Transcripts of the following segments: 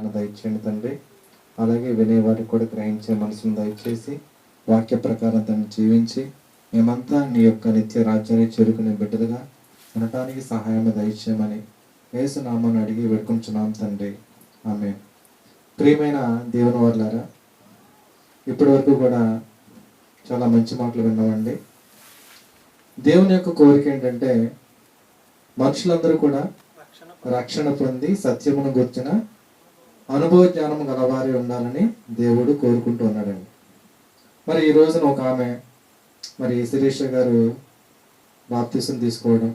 జ్ఞానాన్ని దయచేయండి తండ్రి. అలాగే వినేవారికి కూడా గ్రహించే మనసును దయచేసి వాక్య ప్రకారం తను జీవించి మేమంతా నీ యొక్క నిత్య రాజ్యాన్ని చేరుకునే బిడ్డలుగా ఉండటానికి సహాయం దయచేయమని వేసునామాను అడిగి వేడుకుంటున్నాం తండ్రి. ఆమె ప్రియమైన దేవుని వాళ్ళారా ఇప్పటి వరకు కూడా చాలా మంచి మాటలు విన్నామండి. దేవుని యొక్క కోరిక ఏంటంటే మనుషులందరూ కూడా రక్షణ పొంది సత్యమును గుర్చిన అనుభవ జ్ఞానం గలవారి ఉండాలని దేవుడు కోరుకుంటున్నాడండి మరి ఈ రోజున ఒక ఆమె మరి శిరీష గారు బాప్తీసం తీసుకోవడం.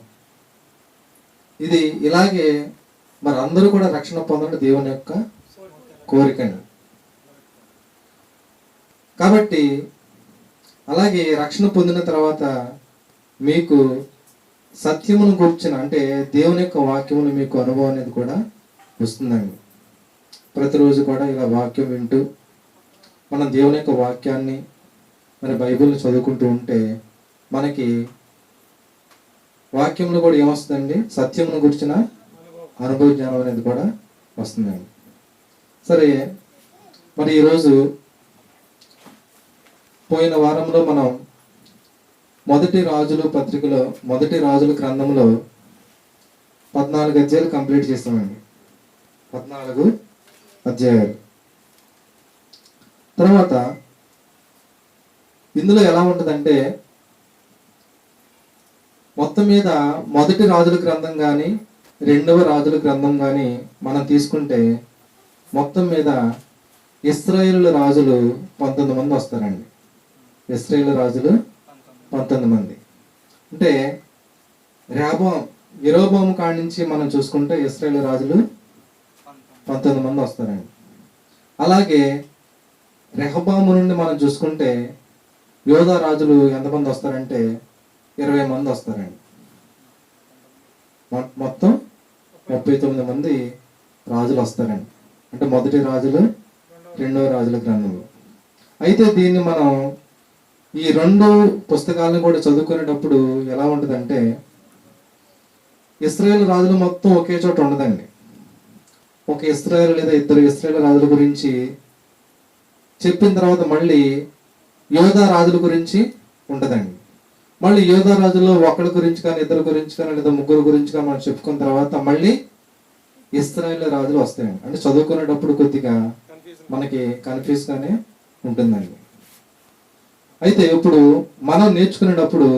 ఇది ఇలాగే మరి అందరూ కూడా రక్షణ పొందడం దేవుని యొక్క కోరికండి కాబట్టి అలాగే రక్షణ పొందిన తర్వాత మీకు సత్యమును గుర్చిన అంటే దేవుని యొక్క వాక్యమును మీకు అనుభవం అనేది కూడా వస్తుందండి. ప్రతిరోజు కూడా ఇలా వాక్యం వింటూ మనం దేవుని యొక్క వాక్యాన్ని మరి బైబిల్ని చదువుకుంటూ ఉంటే మనకి వాక్యంలో కూడా ఏమొస్తుందండి? సత్యమును గురించిన అనుభవ జ్ఞానం అనేది కూడా వస్తుందండి. సరే మరి ఈరోజు పోయిన వారంలో మనం మొదటి రాజులు పత్రికలో మొదటి రాజుల గ్రంథంలో పద్నాలుగు అధ్యాయులు కంప్లీట్ చేస్తామండి పద్నాలుగు అధ్యాయాలు తర్వాత ఇందులో ఎలా ఉంటుందంటే మొత్తం మీద మొదటి రాజుల గ్రంథం కానీ రెండవ రాజుల గ్రంథం కానీ మనం తీసుకుంటే మొత్తం మీద ఇస్రాయేల్ రాజులు పంతొమ్మిది మంది వస్తారండి. ఇస్రాయేల్ రాజులు పంతొమ్మిది మంది. అంటే రాబో విరోభం కాడి నుంచి మనం చూసుకుంటే ఇస్రాయేల్ రాజులు పంతొమ్మిది మంది వస్తారండి. అలాగే రెహబాము నుండి మనం చూసుకుంటే యోధా రాజులు ఎంతమంది వస్తారంటే ఇరవై మంది వస్తారండి. మొ- మొత్తం ముప్పై తొమ్మిది మంది రాజులు వస్తారండి. అంటే మొదటి రాజులు రెండవ రాజుల గ్రంథము అయితే దీన్ని మనం ఈ రెండు పుస్తకాలను కూడా చదువుకునేటప్పుడు ఎలా ఉంటుందంటే ఇస్రాయేల్ రాజులు మొత్తం ఒకే చోట ఉండదండి. ఒక ఇస్రాయల్ లేదా ఇద్దరు ఇస్రాయల్ రాజుల గురించి చెప్పిన తర్వాత మళ్ళీ యోధా రాజుల గురించి ఉంటుందండి. మళ్ళీ యోధా రాజుల్లో ఒకరి గురించి కానీ ఇద్దరు గురించి కానీ లేదా ముగ్గురు గురించి కానీ మనం చెప్పుకున్న తర్వాత మళ్ళీ ఇస్రాయల్ రాజులు వస్తాయండి. అంటే చదువుకునేటప్పుడు కొద్దిగా మనకి కన్ఫ్యూజ్గానే ఉంటుందండి. అయితే ఇప్పుడు మనం నేర్చుకునేటప్పుడు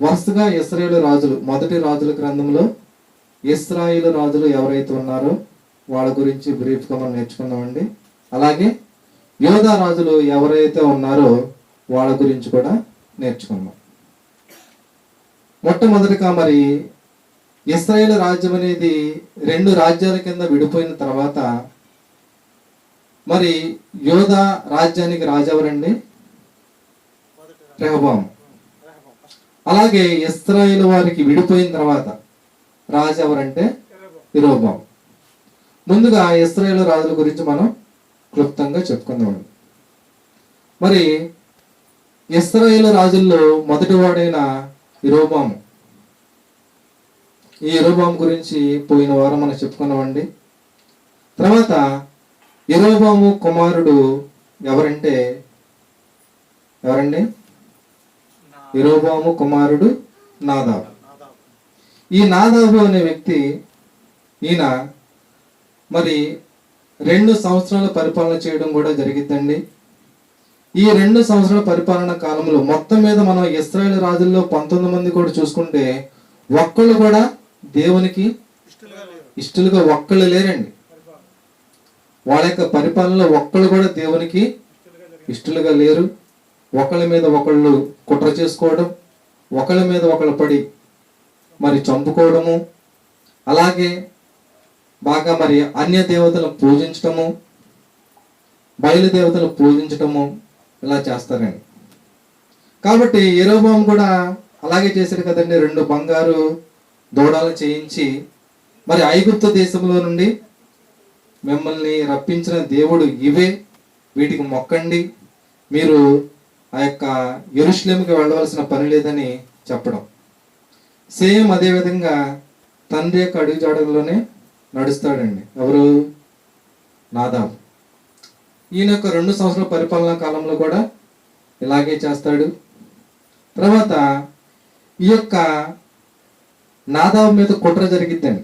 వరుసగా ఇస్రాయేల్ రాజులు మొదటి రాజుల గ్రంథంలో ఇస్రాయేల్ రాజులు ఎవరైతే ఉన్నారో వాళ్ళ గురించి బ్రీఫ్గా మనం నేర్చుకుందామండి. అలాగే యోధా రాజులు ఎవరైతే ఉన్నారో వాళ్ళ గురించి కూడా నేర్చుకుందాం. మొట్టమొదటిగా మరి ఇస్రాయేల్ రాజ్యం అనేది రెండు రాజ్యాల కింద విడిపోయిన తర్వాత మరి యోధా రాజ్యానికి రాజెవరండి రెహబాం అలాగే ఇస్రాయేల్ వారికి విడిపోయిన తర్వాత రాజెవరంటే ఇరోబాం ముందుగా ఇస్రాయేల్ రాజుల గురించి మనం క్లుప్తంగా చెప్పుకుందాం. మరి ఇస్రాయేల్ రాజుల్లో మొదటివాడైన ఇరోబాము ఈ ఇరోబాము గురించి పోయిన వారం మనం చెప్పుకున్నామండి. తర్వాత ఇరోబాము కుమారుడు ఎవరంటే ఎవరండి? ఇరోబాము కుమారుడు నాదాబు. ఈ నాదాబు అనే వ్యక్తి ఈయన మరి రెండు సంవత్సరాల పరిపాలన చేయడం కూడా జరిగిద్దండి. ఈ రెండు సంవత్సరాల పరిపాలన కాలంలో మొత్తం మీద మనం ఇస్రాయేల్ రాజుల్లో పంతొమ్మిది మంది కూడా చూసుకుంటే ఒక్కళ్ళు కూడా దేవునికి ఇష్టలుగా ఒక్కళ్ళు లేరండి. వాళ్ళ యొక్క పరిపాలనలో ఒక్కళ్ళు కూడా దేవునికి ఇష్టలుగా లేరు. ఒకళ్ళ మీద ఒకళ్ళు కుట్ర చేసుకోవడం ఒకళ్ళ మీద ఒకళ్ళు పడి మరి చంపుకోవడము అలాగే బాగా మరి అన్య దేవతలను పూజించటము బయలుదేవతలు పూజించటము ఇలా చేస్తారండి. కాబట్టి ఎరోబాం కూడా అలాగే చేశాడు కదండి. రెండు బంగారు దూడలు చేయించి మరి ఐగుప్తు దేశంలో నుండి మిమ్మల్ని రప్పించిన దేవుడు ఇవే. వీటికి మొక్కండి. మీరు ఆ యొక్క ఎరుషులేముకి వెళ్ళవలసిన పని లేదని చెప్పడం. సేమ్ అదేవిధంగా తండ్రి యొక్క అడుగుజాడల్లోనే నడుస్తాడండి. ఎవరు? నాదాబు. ఈయన యొక్క రెండు సంవత్సరాల పరిపాలనా కాలంలో కూడా ఇలాగే చేస్తాడు. తర్వాత ఈ యొక్క నాదాబు మీద కుట్ర జరిగిద్దండి.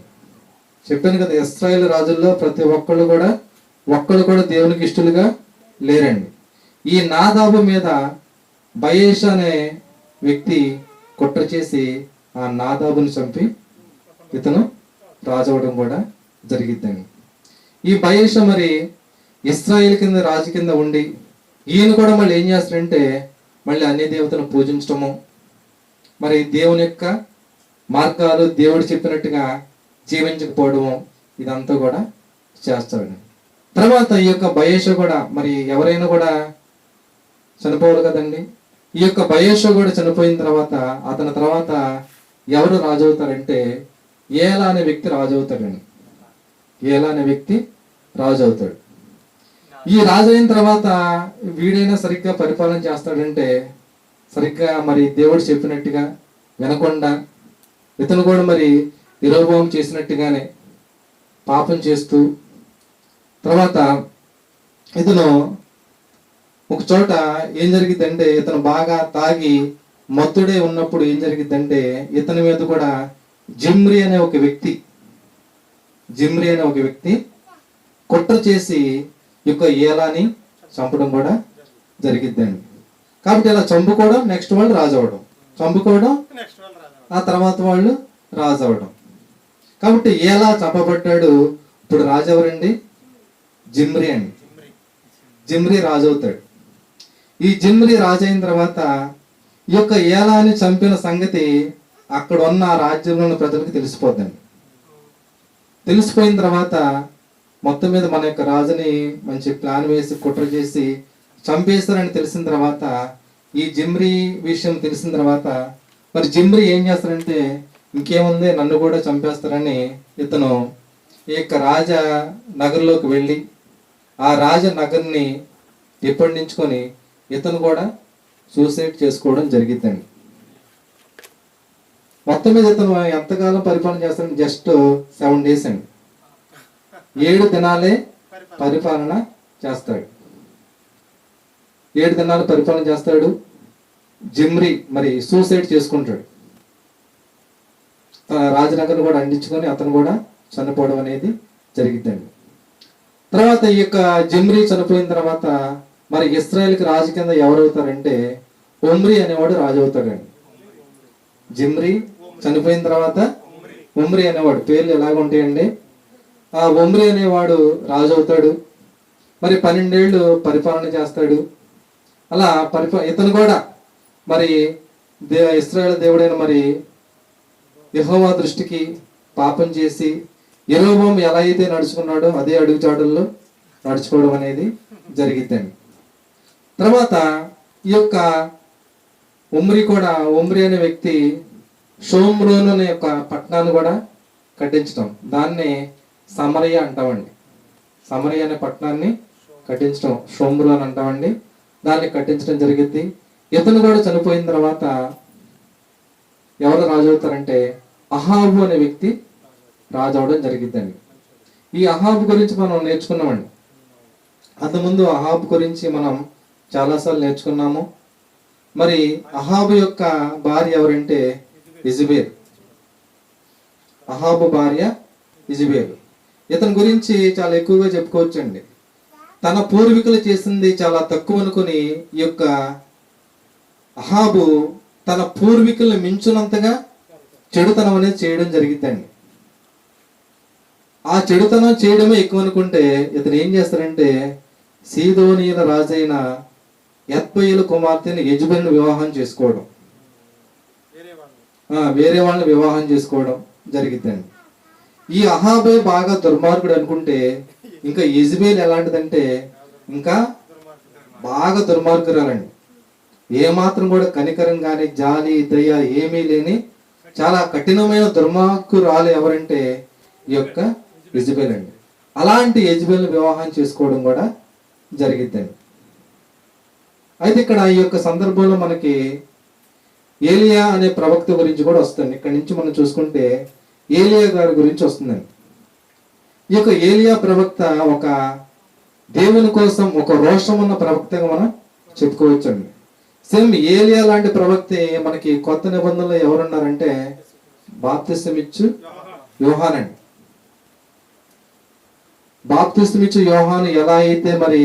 చెప్పాను కదా ఇస్రాయేల్ రాజుల్లో ప్రతి ఒక్కళ్ళు కూడా ఒక్కళ్ళు కూడా దేవునికి ఇష్టలుగా లేరండి. ఈ నాదాబు మీద బయేష్ అనే వ్యక్తి కుట్ర చేసి ఆ నాదాబుని చంపి ఇతను రాజు అవడం కూడా జరిగిద్దండి ఈ బయేష మరి ఇస్రాయేల్ కింద రాజు కింద ఉండి ఈయన కూడా మళ్ళీ ఏం చేస్తాడంటే మళ్ళీ అన్ని దేవతలను పూజించడము మరి దేవుని యొక్క మార్గాలు దేవుడు చెప్పినట్టుగా జీవించకపోవడము ఇదంతా కూడా చేస్తాడు తర్వాత ఈ యొక్క బయేష కూడా మరి ఎవరైనా కూడా చనిపోవాలి కదండి? ఈ యొక్క బయేష కూడా చనిపోయిన తర్వాత అతని తర్వాత ఎవరు రాజవుతారంటే ఏలా అనే వ్యక్తి రాజు అవుతాడండి ఏలా అనే వ్యక్తి రాజు అవుతాడు ఈ రాజు అయిన తర్వాత వీడైనా సరిగ్గా పరిపాలన చేస్తాడంటే సరిగ్గా మరి దేవుడు చెప్పినట్టుగా వినకుండా ఇతను కూడా మరి నిరోభవం చేసినట్టుగానే పాపం చేస్తూ తర్వాత ఇతను ఒక చోట ఏం జరిగిద్దంటే ఇతను బాగా తాగి మత్తుడే ఉన్నప్పుడు ఏం జరిగిద్దంటే ఇతని మీద కూడా జిమ్రి అనే ఒక వ్యక్తి జిమ్రి అనే ఒక వ్యక్తి కుట్ర చేసి ఈ యొక్క ఏలాని చంపడం కూడా జరిగిద్దండి. కాబట్టి ఇలా చంపుకోవడం నెక్స్ట్ వాళ్ళు రాజు అవడం చంపుకోవడం ఆ తర్వాత వాళ్ళు రాజు అవడం కాబట్టి ఏలా చంపబడ్డాడు? ఇప్పుడు రాజు ఎవరండి జిమ్రి అండి. జిమ్రి. రాజు అవుతాడు ఈ జిమ్రి రాజు అయిన తర్వాత ఈ యొక్క ఏలాని చంపిన సంగతి అక్కడ ఉన్న ఆ రాజ్యంలో ఉన్న ప్రజలకు తెలిసిపోద్దండి. తెలిసిపోయిన తర్వాత మొత్తం మీద మన యొక్క రాజుని మంచి ప్లాన్ వేసి కుట్ర చేసి చంపేస్తారని తెలిసిన తర్వాత ఈ జిమ్రీ విషయం తెలిసిన తర్వాత మరి జిమ్రీ ఏం చేస్తారంటే ఇంకేముంది? నన్ను కూడా చంపేస్తారని ఇతను ఈ యొక్క రాజ నగర్లోకి వెళ్ళి ఆ రాజ నగర్ని ఎప్పటించుకొని ఇతను కూడా సూసైడ్ చేసుకోవడం జరిగిద్దండి. మొత్తం మీద ఇతను ఎంతకాలం పరిపాలన చేస్తాడు జస్ట్ సెవెన్ డేస్ అండి. ఏడు దినాలే పరిపాలన చేస్తాడు. ఏడు దినాలు పరిపాలన చేస్తాడు. జిమ్రి మరి సూసైడ్ చేసుకుంటాడు. తన రాజనగర్ కూడా అందించుకొని అతను కూడా చనిపోవడం అనేది జరిగిద్దండి. తర్వాత ఈ యొక్క జిమ్రి చనిపోయిన తర్వాత మరి ఇస్రాయల్కి రాజు కింద ఎవరవుతారంటే ఒమ్రి అనేవాడు రాజు అవుతాడండి. జిమ్రి చనిపోయిన తర్వాత ఉమ్రి అనేవాడు పేర్లు ఎలాగ ఉంటాయండి? ఆ ఉమ్రి అనేవాడు రాజు అవుతాడు మరి పన్నెండేళ్ళు పరిపాలన చేస్తాడు. అలా పరిపా ఇతను కూడా మరి దే ఇస్రాయల్ దేవుడైన మరి యహోవా దృష్టికి పాపం చేసి ఎరోబం ఎలా అయితే నడుచుకున్నాడో అదే అడుగుజాడల్లో నడుచుకోవడం అనేది జరిగిద్దండి. తర్వాత ఈ యొక్క ఉమ్రి కూడా ఉమ్రి అనే వ్యక్తి షోమ్రోన్ అనే ఒక పట్టణాన్ని కూడా కట్టించడం దాన్ని సమరయ్య అంటామండి. సమరయ్య అనే పట్టణాన్ని కట్టించడం షోమ్రోన్ అంటామండి. దాన్ని కట్టించడం జరిగింది. ఇతను కూడా చనిపోయిన తర్వాత ఎవరు రాజు అవుతారంటే అహాబు అనే వ్యక్తి రాజు అవడం జరిగిద్దండి ఈ అహాబు గురించి మనం నేర్చుకున్నామండి. అంతకుముందు అహాబు గురించి మనం చాలాసార్లు నేర్చుకున్నాము. మరి అహాబు యొక్క భార్య ఎవరంటే ఇజబేల్ అహాబు భార్య ఇజబేల్ ఇతని గురించి చాలా ఎక్కువగా చెప్పుకోవచ్చండి. తన పూర్వీకులు చేసింది చాలా తక్కువ అనుకుని ఈ యొక్క అహాబు తన పూర్వీకులను మించునంతగా చెడుతనం అనేది చేయడం జరిగిందండి. ఆ చెడుతనం చేయడమే ఎక్కువ అనుకుంటే ఇతను ఏం చేస్తారంటే సీదోనీయుల రాజైన ఎత్బయిల కుమార్తెని యజబెల్ని వివాహం చేసుకోవడం. వేరే వాళ్ళని వివాహం చేసుకోవడం జరిగిద్దండి. ఈ అహాబే బాగా దుర్మార్గుడు అనుకుంటే ఇంకా యజ్బేల్ ఎలాంటిదంటే ఇంకా బాగా దుర్మార్గురాలండి. ఏమాత్రం కూడా కనికరం కానీ జాలి దయ ఏమీ లేని చాలా కఠినమైన దుర్మార్గురాలు ఎవరంటే ఈ యొక్క యజ్బేల్ అండి అలాంటి యజ్బేల్ని వివాహం చేసుకోవడం కూడా జరిగిద్దండి. అయితే ఇక్కడ ఈ యొక్క సందర్భంలో మనకి ఏలియా అనే ప్రవక్త గురించి కూడా వస్తుంది. ఇక్కడ నుంచి మనం చూసుకుంటే ఏలియా గారి గురించి వస్తుందండి ఈ యొక్క ఏలియా ప్రవక్త ఒక దేవుని కోసం ఒక రోషం ఉన్న ప్రవక్తగా మనం చెప్పుకోవచ్చండి. సేమ్ ఏలియా లాంటి ప్రవక్త మనకి కొత్త నిబంధనలో ఎవరున్నారంటే బాప్తిస్తమిచ్చు ఇచ్చు యోహానండి. బాప్తిస్తమిచ్చు ఇచ్చు యోహాను ఎలా అయితే మరి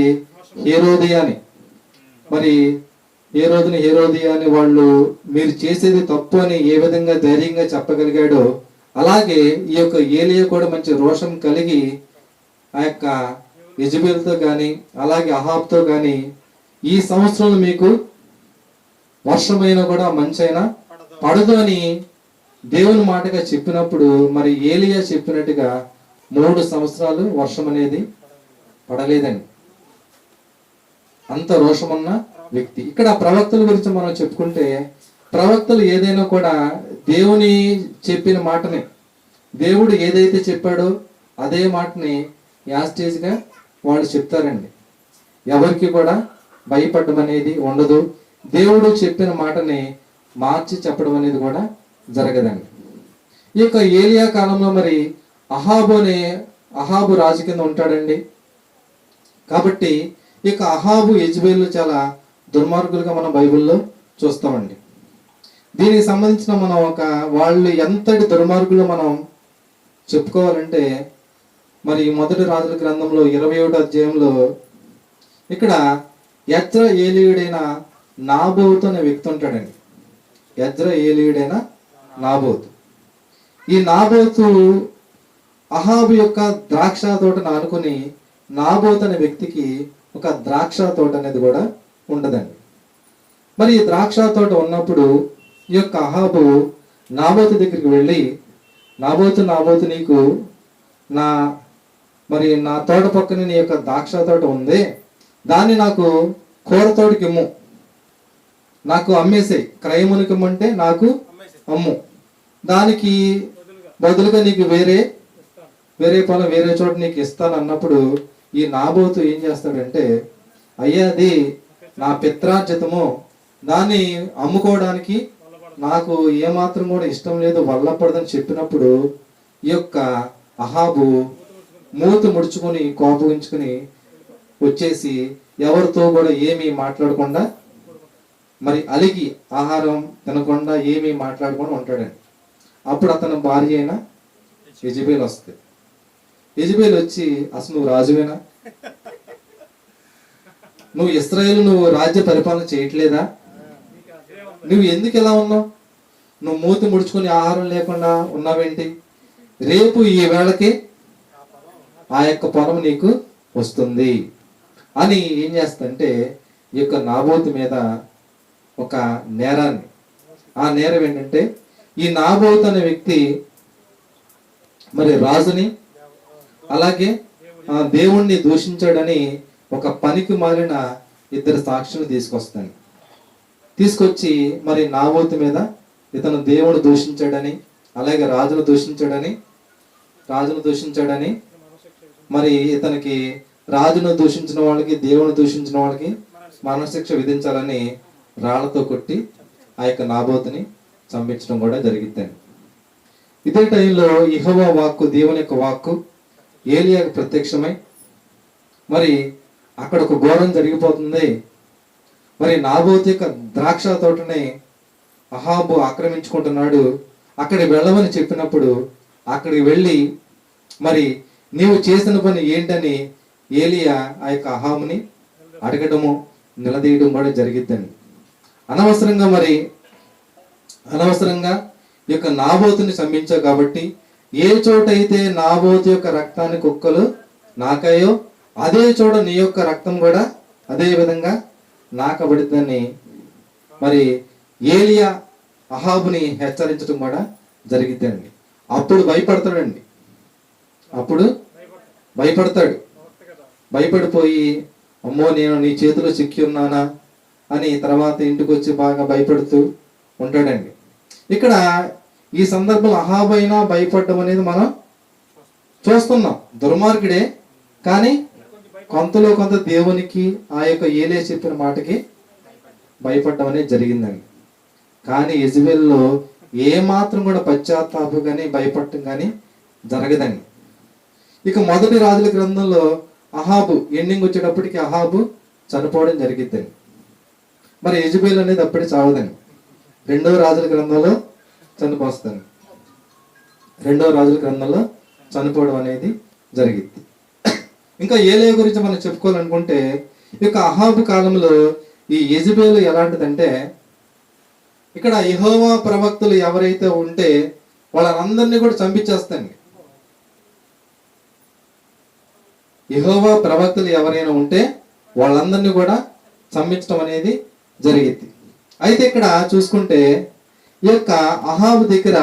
హేరోదియాని మరి హేరోదిని అని వాళ్ళు మీరు చేసేది తప్పు అని ఏ విధంగా ధైర్యంగా చెప్పగలిగాడో అలాగే ఈ యొక్క ఏలియా కూడా మంచి రోషం కలిగి ఆ యొక్క యజబేల్తో కానీ అలాగే అహాబ్తో కానీ ఈ సంవత్సరంలో మీకు వర్షమైనా కూడా మంచైనా పడదు అని దేవుని మాటగా చెప్పినప్పుడు మరి ఏలియా చెప్పినట్టుగా మూడు సంవత్సరాలు వర్షం అనేది పడలేదండి. అంత రోషమున్న వ్యక్తి. ఇక్కడ ప్రవక్తల గురించి మనం చెప్పుకుంటే ప్రవక్తలు ఏదైనా కూడా దేవుని చెప్పిన మాటని. దేవుడు ఏదైతే చెప్పాడో అదే మాటని యాస్టేజ్గా వాళ్ళు చెప్తారండి. ఎవరికి కూడా భయపడడం అనేది ఉండదు. దేవుడు చెప్పిన మాటని మార్చి చెప్పడం అనేది కూడా జరగదండి. ఈ యొక్క ఏలియా కాలంలో మరి అహాబు అనే అహాబు రాజు కింద ఉంటాడండి. కాబట్టి ఈ అహాబు యజ్బేలు చాలా దుర్మార్గులుగా మనం బైబిల్లో చూస్తామండి. దీనికి సంబంధించిన మనం ఒక వాళ్ళు ఎంతటి దుర్మార్గులు మనం చెప్పుకోవాలంటే మరి మొదటి రాజుల గ్రంథంలో ఇరవై ఒకటి అధ్యాయంలో ఇక్కడ యజ్ర ఏలియుడైన నాబోతు అనే వ్యక్తి ఉంటాడండి. యజ్ర ఏలియుడైన నాబోతు. ఈ నాబోతు అహాబు యొక్క ద్రాక్ష తోటను ఆనుకుని నాబోత్ అనే వ్యక్తికి ఒక ద్రాక్ష తోట అనేది కూడా ఉండదండి. మరి ఈ ద్రాక్ష తోట ఉన్నప్పుడు ఈ యొక్క అహాబు నాబోతు దగ్గరికి వెళ్ళి నాబోతు నాబోతు నీకు నా మరి నా తోట పక్కన నీ యొక్క ద్రాక్ష తోట ఉంది. దాన్ని నాకు కూర తోటకి ఇమ్ము. నాకు అమ్మేసే క్రయమునికి ఇమ్మంటే నాకు అమ్ము. దానికి బదులుగా నీకు వేరే వేరే పొలం వేరే చోట నీకు ఇస్తాను అన్నప్పుడు ఈ నాబోతు ఏం చేస్తాడంటే అయ్యా అది నా పిత్రార్జితము. దాన్ని అమ్ముకోవడానికి నాకు ఏమాత్రం కూడా ఇష్టం లేదు వల్లపడదని చెప్పినప్పుడు ఈ యొక్క అహాబు మూత ముడుచుకొని కోపగించుకుని వచ్చేసి ఎవరితో కూడా ఏమీ మాట్లాడకుండా మరి అలిగి ఆహారం తినకుండా ఏమీ మాట్లాడకుండా ఉంటాడండి అప్పుడు అతని భార్య అయిన యజబేల్ వస్తుంది. యజబేల్ వచ్చి అసలు నువ్వు రాజువేనా? నువ్వు ఇస్రాయేల్ నువ్వు రాజ్య పరిపాలన చేయట్లేదా? నువ్వు ఎందుకు ఇలా ఉన్నావు? నువ్వు మూతి ముడుచుకొని ఆహారం లేకుండా ఉన్నావేంటి? రేపు ఈ వేళకి ఆ యొక్క పొలం నీకు వస్తుంది. అని ఏం చేస్తంటే ఈ యొక్క నాబోతు మీద ఒక నేరాన్ని. ఆ నేరం ఏంటంటే ఈ నాబోతు అనే వ్యక్తి మరి రాజుని అలాగే ఆ దేవుణ్ణి దూషించాడని ఒక పనికి మారిన ఇద్దరు సాక్షులు తీసుకొస్తాను. తీసుకొచ్చి మరి నాబోతు మీద ఇతను దేవుడు దూషించాడని అలాగే రాజును దూషించాడని రాజును దూషించాడని మరి ఇతనికి రాజును దూషించిన వాళ్ళకి దేవుని దూషించిన వాళ్ళకి మరణశిక్ష విధించాలని రాళ్ళతో కొట్టి ఆ యొక్క నాబోతుని చంపించడం కూడా జరిగిద్దండి ఇదే టైంలో ఇహోవా వాక్కు దేవుని యొక్క వాక్కు ఏలియాకు ప్రత్యక్షమై మరి అక్కడ ఒక ఘోరం జరిగిపోతుంది. మరి నాబోతు యొక్క ద్రాక్ష తోటని అహాబు ఆక్రమించుకుంటున్నాడు. అక్కడికి వెళ్ళమని చెప్పినప్పుడు అక్కడికి వెళ్ళి మరి నీవు చేసిన పని ఏంటని ఏలియా ఆ యొక్క అహాముని అడగడము నిలదీయడం కూడా జరిగిద్దని. అనవసరంగా మరి అనవసరంగా ఈ యొక్క నాబోతుని శమించావు కాబట్టి ఏ చోట అయితే నాబోతు యొక్క రక్తాన్ని కుక్కలు నాకాయో అదే చోట నీ యొక్క రక్తం కూడా అదే విధంగా నాకబడిద్దని మరి ఏలియా అహాబుని హెచ్చరించడం కూడా జరిగిద్దండి. అప్పుడు భయపడతాడండి. అప్పుడు భయపడతాడు. భయపడిపోయి అమ్మో నేను నీ చేతిలో చిక్కి ఉన్నానా అని తర్వాత ఇంటికి వచ్చి బాగా భయపడుతూ ఉంటాడండి. ఇక్కడ ఈ సందర్భంలో అహాబైనా భయపడడం అనేది మనం చూస్తున్నాం. దుర్మార్గుడే. కానీ కొంతలో కొంత దేవునికి ఆ యొక్క ఏలే చెప్పిన మాటకి భయపడడం అనేది జరిగిందండి. కానీ ఇజ్రాయెల్లో ఏ మాత్రం కూడా పశ్చాత్తాపం కానీ భయపడటం కానీ జరగదండి. ఇక మొదటి రాజుల గ్రంథంలో అహాబు ఎండింగ్ వచ్చేటప్పటికి అహాబు చనిపోవడం జరిగిద్దని మరి యజుబేల్ అనేది అప్పుడే చావదని రెండవ రాజుల గ్రంథంలో చనిపోస్తాను రెండవ రాజుల గ్రంథంలో చనిపోవడం అనేది జరిగింది ఇంకా ఏలే గురించి మనం చెప్పుకోవాలనుకుంటే ఈ యొక్క అహాబు కాలంలో ఈ యజుబేలు ఎలాంటిదంటే ఇక్కడ ఇహోవా ప్రవక్తలు ఎవరైతే ఉంటే వాళ్ళందరినీ కూడా చంపించేస్తాండి ఇహోవా ప్రవక్తలు ఎవరైనా ఉంటే వాళ్ళందరినీ కూడా చంపించడం అనేది జరిగింది. అయితే ఇక్కడ చూసుకుంటే ఈ యొక్క అహాబు దగ్గర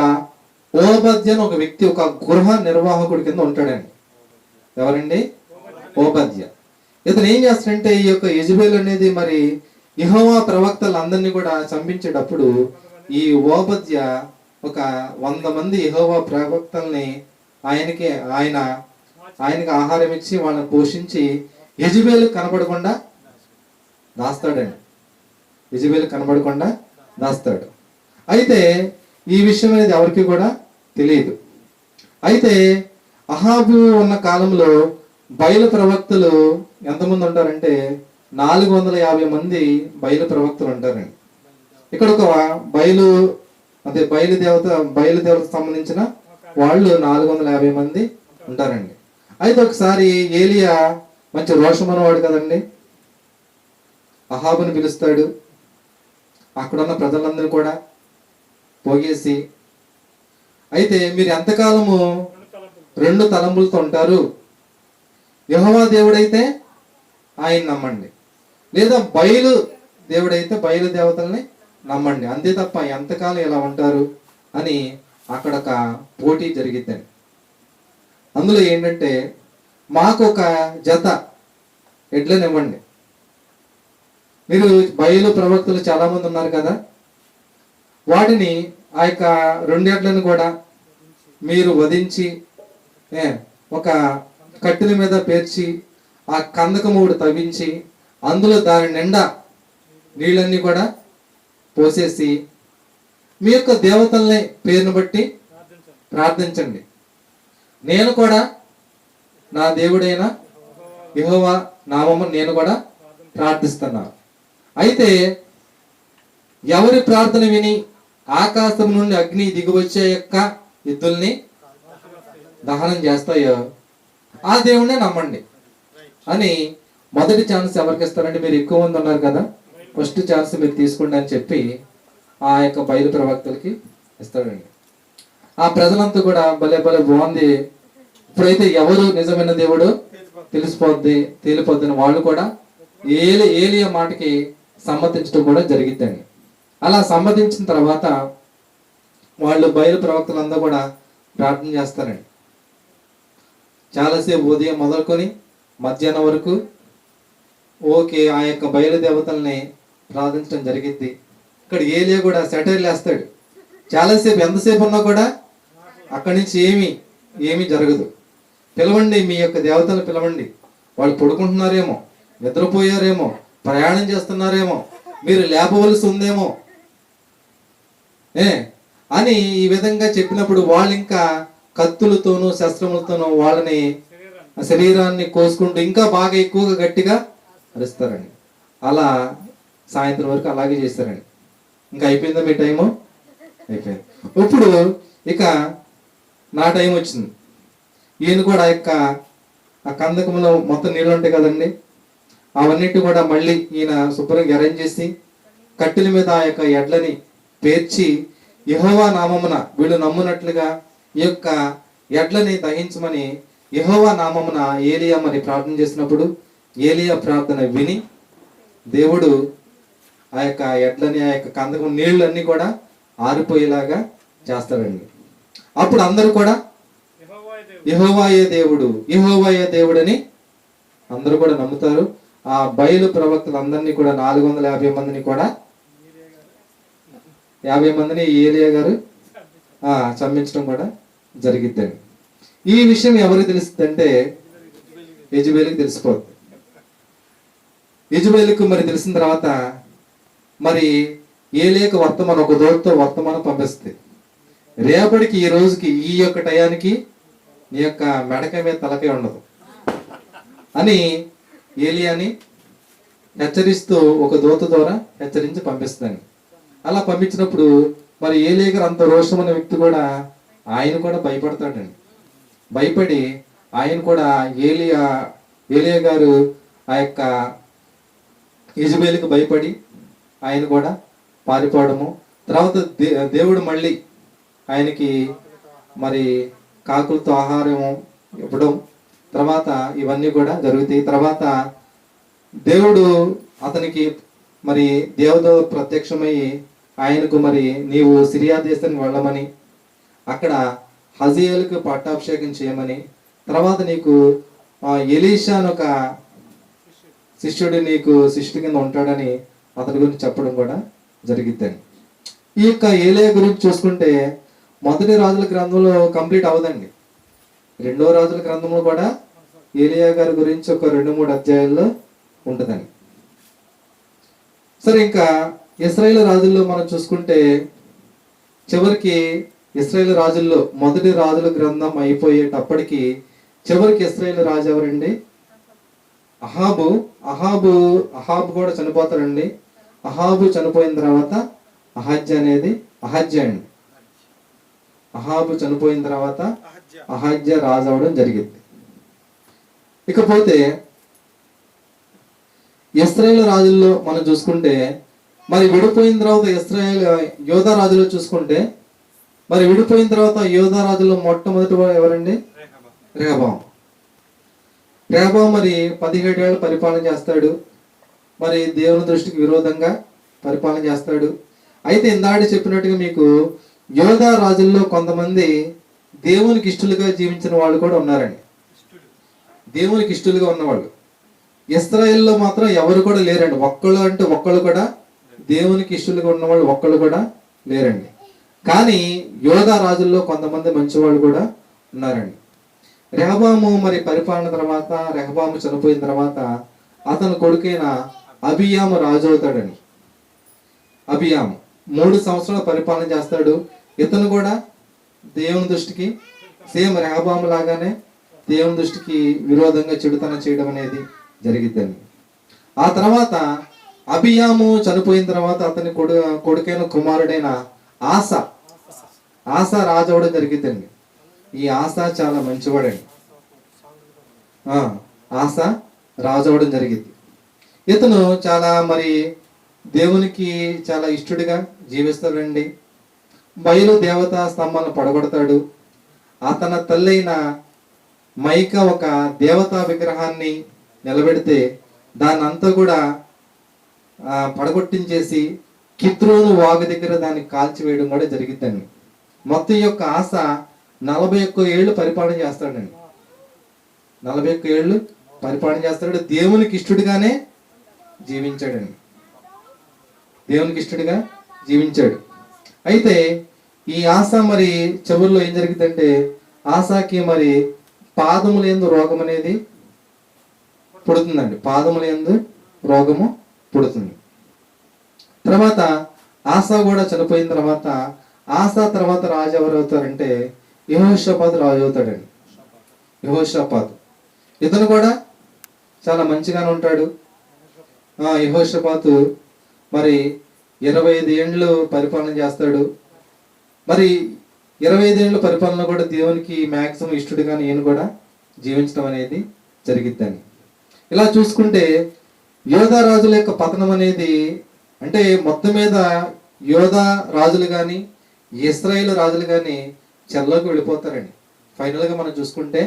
ఓబద్య అని ఒక వ్యక్తి ఒక గృహ నిర్వాహకుడి కింద ఉంటాడండి. ఎవరండి? ఓబద్య. ఇతను ఏం చేస్తాడంటే ఈ యొక్క యజుబేల్ అనేది మరి ఇహోవా ప్రవక్తలు అందరినీ కూడా చంపించేటప్పుడు ఈ ఓబద్య ఒక వంద మంది ఇహోవా ప్రవక్తల్ని ఆయనకి ఆయన ఆయనకి ఆహారం ఇచ్చి వాళ్ళని పోషించి యజుబేలు కనపడకుండా దాస్తాడండి. యజుబేలు కనపడకుండా దాస్తాడు. అయితే ఈ విషయం అనేది ఎవరికి కూడా తెలియదు. అయితే అహాబు ఉన్న కాలంలో బయలు ప్రవక్తలు ఎంతమంది ఉంటారంటే నాలుగు వందల యాభై మంది బయలు ప్రవక్తలు ఉంటారండి. ఇక్కడ ఒక బయలు అదే బయలు దేవత బయలు దేవతకు సంబంధించిన వాళ్ళు నాలుగు వందల యాభై మంది ఉంటారండి. అయితే ఒకసారి ఏలియా మంచి రోషమన్నవాడు కదండి. అహాబుని పిలుస్తాడు. అక్కడున్న ప్రజలందరూ కూడా పోగేసి అయితే మీరు ఎంతకాలము రెండు తలంపులతో ఉంటారు? యహోవా దేవుడైతే ఆయన నమ్మండి. లేదా బయలు దేవుడైతే బయలు దేవతల్ని నమ్మండి. అంతే తప్ప ఎంతకాలం ఇలా ఉంటారు అని అక్కడ ఒక పోటీ జరిగిద్దండి. అందులో ఏంటంటే మాకు ఒక జత ఎడ్లనివ్వండి. మీరు బయలు ప్రవక్తలు చాలామంది ఉన్నారు కదా? వాటిని ఆ యొక్క రెండేళ్ళను కూడా మీరు వధించి ఒక కట్టెల మీద పేర్చి ఆ కందకమూడు తవ్వించి అందులో దాని నిండా నీళ్ళన్నీ కూడా పోసేసి మీ యొక్క దేవతల్ని పేరును బట్టి ప్రార్థించండి. నేను కూడా నా దేవుడైన యెహోవా నామము నేను కూడా ప్రార్థిస్తున్నాను అయితే ఎవరి ప్రార్థన విని ఆకాశం నుండి అగ్ని దిగివచ్చే యొక్క ఎద్దుల్ని దహనం చేస్తాయో ఆ దేవుణ్ణే నమ్మండి. అని మొదటి ఛాన్స్ ఎవరికి ఇస్తారంటే మీరు ఎక్కువ మంది ఉన్నారు కదా. ఫస్ట్ ఛాన్స్ మీరు తీసుకోండి అని చెప్పి ఆ యొక్క బయలు ప్రవక్తలకి ఇస్తాడండి. ఆ ప్రజలంతా కూడా భలే భలే బాగుంది. ఇప్పుడైతే ఎవరు నిజమైన దేవుడు? తెలిసిపోద్ది తేలిపోద్ది వాళ్ళు కూడా ఏలి ఏలియ మాటకి సమ్మతించడం కూడా జరిగిద్దండి. అలా సమ్మతించిన తర్వాత వాళ్ళు బయలు ప్రవక్తలందరూ కూడా ప్రార్థన చేస్తారండి. చాలాసేపు ఉదయం మొదలుకొని మధ్యాహ్నం వరకు ఓకే ఆ యొక్క బయలుదేవతల్ని ప్రార్థించడం జరిగింది. ఇక్కడ ఏలియా కూడా సెటైర్లు వేస్తాడు. చాలాసేపు ఎంతసేపు ఉన్నా కూడా అక్కడి నుంచి ఏమి ఏమీ జరగదు. పిలవండి మీ యొక్క దేవతలు పిలవండి. వాళ్ళు పడుకుంటున్నారేమో నిద్రపోయారేమో ప్రయాణం చేస్తున్నారేమో మీరు లేపవలసి ఉందేమో. ఏ? అని ఈ విధంగా చెప్పినప్పుడు వాళ్ళు ఇంకా కత్తులతోనూ శస్త్రములతోనూ వాళ్ళని ఆ శరీరాన్ని కోసుకుంటూ ఇంకా బాగా ఎక్కువగా గట్టిగా అరుస్తారండి. అలా సాయంత్రం వరకు అలాగే చేస్తారండి. ఇంకా అయిపోయిందా మీ టైము? అయిపోయింది. ఇప్పుడు ఇక నా టైం వచ్చింది. ఈయన కూడా ఆ యొక్క ఆ కందకంలో మొత్తం నీళ్ళు ఉంటాయి కదండి. అవన్నిటి కూడా మళ్ళీ ఈయన శుభ్రంగా అరేంజ్ చేసి కట్టెల మీద ఆ యొక్క ఎడ్లని పేర్చి యహోవా నామమున వీళ్ళు నమ్మునట్లుగా ఈ యొక్క ఎడ్లని దహించమని యెహోవా నామమున ఏలియా మరి ప్రార్థన చేసినప్పుడు ఏలియా ప్రార్థన విని దేవుడు ఆ యొక్క ఎడ్లని ఆ యొక్క కందకం నీళ్ళన్నీ కూడా ఆరిపోయేలాగా చేస్తాడండి. అప్పుడు అందరూ కూడా యహోవాయే దేవుడు యెహోవాయే దేవుడని అందరూ కూడా నమ్ముతారు. ఆ బయలు ప్రవక్తలందరినీ కూడా నాలుగు వందల యాభై మందిని కూడా యాభై మందిని ఏలియా గారు చంపించడం కూడా జరిగిద్దండి ఈ విషయం ఎవరికి తెలుస్తుందంటే యజుబేలికి తెలిసిపోద్ది. యజుబేలుకు మరి తెలిసిన తర్వాత మరి ఏలియాకు వర్తమానం ఒక దోటితో వర్తమానం పంపిస్తుంది. రేపటికి ఈ రోజుకి ఈ యొక్క టయానికి నీ యొక్క మెడక మీద తలకే ఉండదు. అని ఏలియాని హెచ్చరిస్తూ ఒక దూత ద్వారా హెచ్చరించి పంపిస్తాను అలా పంపించినప్పుడు మరి ఏలియా గారు అంత రోషం అనే వ్యక్తి కూడా ఆయన కూడా భయపడతాడండి. భయపడి ఆయన కూడా ఏలియా ఏలియా గారు ఆ యొక్క ఇజబేలుకి భయపడి ఆయన కూడా పారిపోవడము. తర్వాత దే దేవుడు మళ్ళీ ఆయనకి మరి కాకులతో ఆహారం ఇవ్వడం తర్వాత ఇవన్నీ కూడా జరుగుతాయి. తర్వాత దేవుడు అతనికి మరి దేవత ప్రత్యక్షమై ఆయనకు మరి నీవు సిరియా దేశానికి వెళ్ళమని అక్కడ హజియల్కు పట్టాభిషేకం చేయమని తర్వాత నీకు ఎలీషా అని ఒక శిష్యుడు నీకు శిష్యుడి కింద ఉంటాడని అతని గురించి చెప్పడం కూడా జరిగిద్దని ఈ యొక్క ఏలియా గురించి చూసుకుంటే మొదటి రాజుల గ్రంథంలో కంప్లీట్ అవదండి రెండో రాజుల గ్రంథంలో కూడా ఏలియా గారి గురించి ఒక రెండు మూడు అధ్యాయాల్లో ఉంటుందని సరే ఇంకా ఇస్రాయేల్ రాజుల్లో మనం చూసుకుంటే చివరికి ఇస్రాయేల్ రాజుల్లో మొదటి రాజుల గ్రంథం అయిపోయేటప్పటికి చివరికి ఇస్రాయేల్ రాజు ఎవరండి? అహాబు. అహాబు అహాబు కూడా చనిపోతారండి అహాబు చనిపోయిన తర్వాత అహజ్య అనేది అహజ్య అండి. అహాబు చనిపోయిన తర్వాత అహజ్య రాజు అవడం జరిగింది. ఇకపోతే ఇస్రాయేల్ రాజుల్లో మనం చూసుకుంటే మరి విడిపోయిన తర్వాత ఇస్రాయేల్ యోధ రాజులో చూసుకుంటే మరి విడిపోయిన తర్వాత యోధరాజులో మొట్టమొదటి వాడు ఎవరండి? రేఖబా రేహబాం. రేహబాం మరి పదిహేడు ఏళ్ళు పరిపాలన చేస్తాడు. మరి దేవుని దృష్టికి విరోధంగా పరిపాలన చేస్తాడు. అయితే ఇందాడి చెప్పినట్టుగా మీకు యోధా రాజుల్లో కొంతమంది దేవునికి ఇష్టలుగా జీవించిన వాళ్ళు కూడా ఉన్నారండి. దేవునికి ఇష్టలుగా ఉన్నవాళ్ళు. ఇస్రాయిల్లో మాత్రం ఎవరు కూడా లేరండి. ఒక్కళ్ళు అంటే ఒక్కళ్ళు కూడా దేవునికి ఇష్టలుగా ఉన్నవాళ్ళు ఒక్కళ్ళు కూడా లేరండి. కానీ యోధా రాజుల్లో కొంతమంది మంచివాళ్ళు కూడా ఉన్నారండి. రెహబాము మరి పరిపాలన తర్వాత రెహబాము చనిపోయిన తర్వాత అతని కొడుకైన అభియాము రాజు అవుతాడని అభియాము మూడు సంవత్సరాలు పరిపాలన చేస్తాడు. ఇతను కూడా దేవుని దృష్టికి సేమ్ రెహబాము లాగానే దేవుని దృష్టికి విరోధంగా చెడుతనం చేయడం అనేది జరిగిద్దండి. ఆ తర్వాత అభియాము చనిపోయిన తర్వాత అతని కొడు కొడుకైన కుమారుడైన ఆశ ఆశ రాజు అవడం జరిగిందండి. ఈ ఆశ చాలా మంచివాడండి. ఆశ రాజు అవడం జరిగింది. ఇతను చాలా మరి దేవునికి చాలా ఇష్టడిగా జీవిస్తాడండి. బయలు దేవతా స్తంభాలను పడగొడతాడు. అతన తల్లైన మైక ఒక దేవతా విగ్రహాన్ని నిలబెడితే దాన్ని అంతా కూడా పడగొట్టించేసి కిత్రోను వాగు దగ్గర దాన్ని కాల్చివేయడం కూడా జరిగిద్దండి మొత్తం యొక్క ఆశ నలభై ఒక్క ఏళ్ళు పరిపాలన చేస్తాడండి. నలభై ఒక్క ఏళ్ళు పరిపాలన చేస్తాడు. దేవునికి ఇష్టడిగానే జీవించాడండి. దేవునికి ఇష్టడిగా జీవించాడు. అయితే ఈ ఆశ మరి చివరిలో ఏం జరిగిందంటే ఆశకి మరి పాదములందు రోగం అనేది పుడుతుందండి. పాదములందు రోగము పుడుతుంది. తర్వాత ఆశ కూడా చనిపోయిన తర్వాత ఆసా తర్వాత రాజు ఎవరు అవుతారంటే యహోషపాద్ రాజు అవుతాడండి. యహోషపాద్ ఇతను కూడా చాలా మంచిగానే ఉంటాడు. ఆ యహోషపాతు మరి ఇరవై ఐదు ఏండ్లు పరిపాలన చేస్తాడు. మరి ఇరవై ఐదు ఏళ్ళ పరిపాలన కూడా దేవునికి మ్యాక్సిమం ఇష్టడుగానే ఈయన కూడా జీవించడం అనేది జరిగిద్దని ఇలా చూసుకుంటే యోధా రాజుల యొక్క పతనం అనేది అంటే మొత్తం మీద యోధా రాజులు కానీ ఇస్రాయేల్ రాజులు కానీ చెరలోకి వెళ్ళిపోతారండి. ఫైనల్గా మనం చూసుకుంటే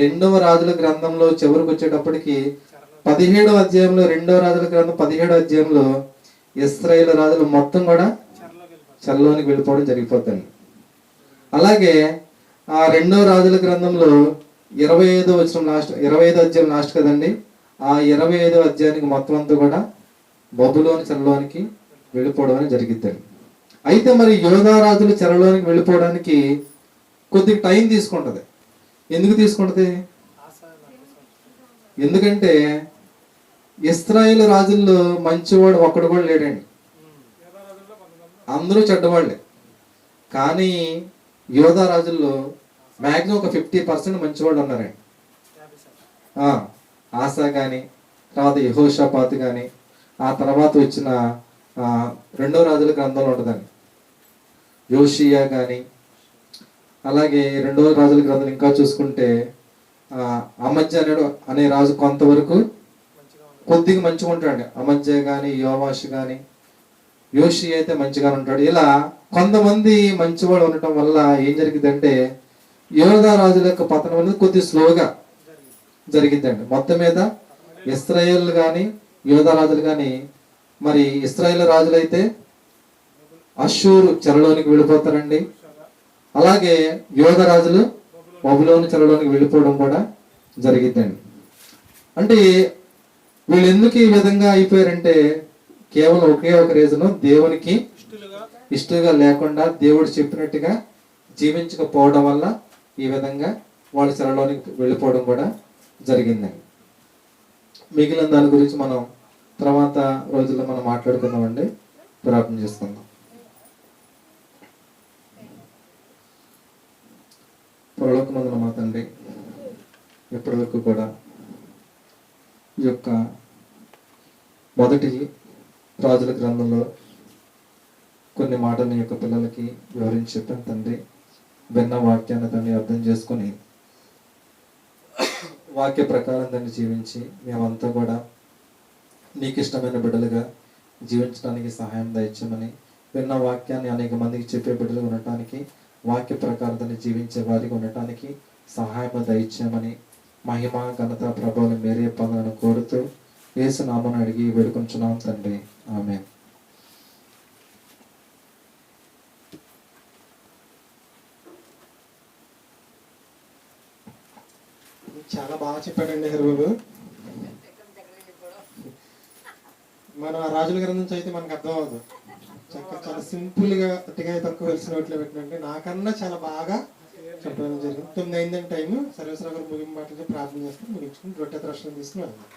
రెండవ రాజుల గ్రంథంలో చివరికి వచ్చేటప్పటికి చెరలో పదిహేడవ అధ్యాయంలో రెండవ రాజుల గ్రంథం పదిహేడవ అధ్యాయంలో ఇస్రాయేల్ రాజులు మొత్తం కూడా చల్లలోనికి వెళ్ళిపోవడం జరిగిపోతుంది. అలాగే ఆ రెండో రాజుల గ్రంథంలో ఇరవై ఐదో వచ్చిన లాస్ట్ ఇరవై ఐదో అధ్యాయం లాస్ట్ కదండి. ఆ ఇరవై ఐదో అధ్యాయానికి మొత్తం అంతా కూడా బొబ్బులోని చెరలోనికి వెళ్ళిపోవడం అనేది జరిగిద్దండి. అయితే మరి యోధా రాజులు చెరలోనికి వెళ్ళిపోవడానికి కొద్దిగా టైం తీసుకుంటుంది. ఎందుకు తీసుకుంటది? ఎందుకంటే ఇస్రాయేల్ రాజుల్లో మంచివాడు ఒక్కడు కూడా లేడండి. అందరూ చెడ్డవాళ్ళే. కానీ యోధా రాజుల్లో మ్యాక్సిమం ఒక ఫిఫ్టీ పర్సెంట్ మంచివాళ్ళు ఉన్నారండి. ఆశ కానీ తర్వాత యహోషపాత్ కానీ ఆ తర్వాత వచ్చిన రెండో రాజుల గ్రంథంలో ఉంటుందండి. యోషియా కానీ అలాగే రెండో రాజుల గ్రంథం ఇంకా చూసుకుంటే ఆ, అమధ్య అనేడు అనే రాజు కొంతవరకు కొద్దిగా మంచిగా ఉంటాడు అమధ్య కానీ యోవాష్ కానీ యోషి అయితే మంచిగానే ఉంటాడు. ఇలా కొంతమంది మంచివాడు ఉండటం వల్ల ఏం జరిగిందంటే యోధా రాజుల యొక్క పతనం అనేది కొద్ది స్లోగా జరిగిందండి మొత్తం మీద ఇస్రాయేల్ కానీ యోధా రాజులు కానీ మరి ఇస్రాయేల్ రాజులైతే అశూరు చెరలోనికి వెళ్ళిపోతారండి. అలాగే యోధరాజులు బబులోని చెరలోనికి వెళ్ళిపోవడం కూడా జరిగిద్దండి. అంటే వీళ్ళు ఎందుకు ఈ విధంగా అయిపోయారంటే కేవలం ఒకే ఒక రీజను దేవునికి ఇష్టగా ఇష్టంగా లేకుండా దేవుడు చెప్పినట్టుగా జీవించకపోవడం వల్ల ఈ విధంగా వాళ్ళ చెరలోనికి వెళ్ళిపోవడం కూడా జరిగిందండి. మిగిలిన దాని గురించి మనం తర్వాత రోజుల్లో మనం మాట్లాడుకుందామండి. ప్రార్థన చేసుకుందాం. పరలోకమందున మా తండ్రి ఎప్పటివరకు కూడా ఈ యొక్క మొదటి రాజుల గ్రంథంలో కొన్ని మాటలు యొక్క పిల్లలకి వివరించి చెప్పాను తండ్రి. విన్న వాక్యాన్ని తండ్రి అర్థం చేసుకొని వాక్య ప్రకారం దాన్ని జీవించి మేమంతా కూడా నీకు ఇష్టమైన బిడ్డలుగా జీవించడానికి సహాయం దయచమని విన్న వాక్యాన్ని అనేక మందికి చెప్పే బిడ్డలు ఉండటానికి వాక్య ప్రకారం జీవించే వారికి ఉండటానికి సహాయం దయచేయమని మహిమ ఘనత ప్రభావం మేరే పొందాలని కోరుతూ యేసు నామని అడిగి వేడుకొంచున్నాం తండ్రి. ఆమె చాలా బాగా చెప్పాడండి హరిబాబు మనం ఆ రాజుల గ్రంథం చదివితే మనకు అర్థం అవ్వదు. చక్కగా చాలా సింపుల్గా అట్టిగా తక్కువ వెలిసిన నోట్లో పెట్టినట్టు నాకన్నా చాలా బాగా చెప్పడం జరిగింది. తొమ్మిది అయిందని టైం సర్వేశ్వర ముగింపు మాటలతో ప్రార్థన చేస్తాం ముగించుకుని రొట్టె రక్షణ తీసుకుని వెళ్దాం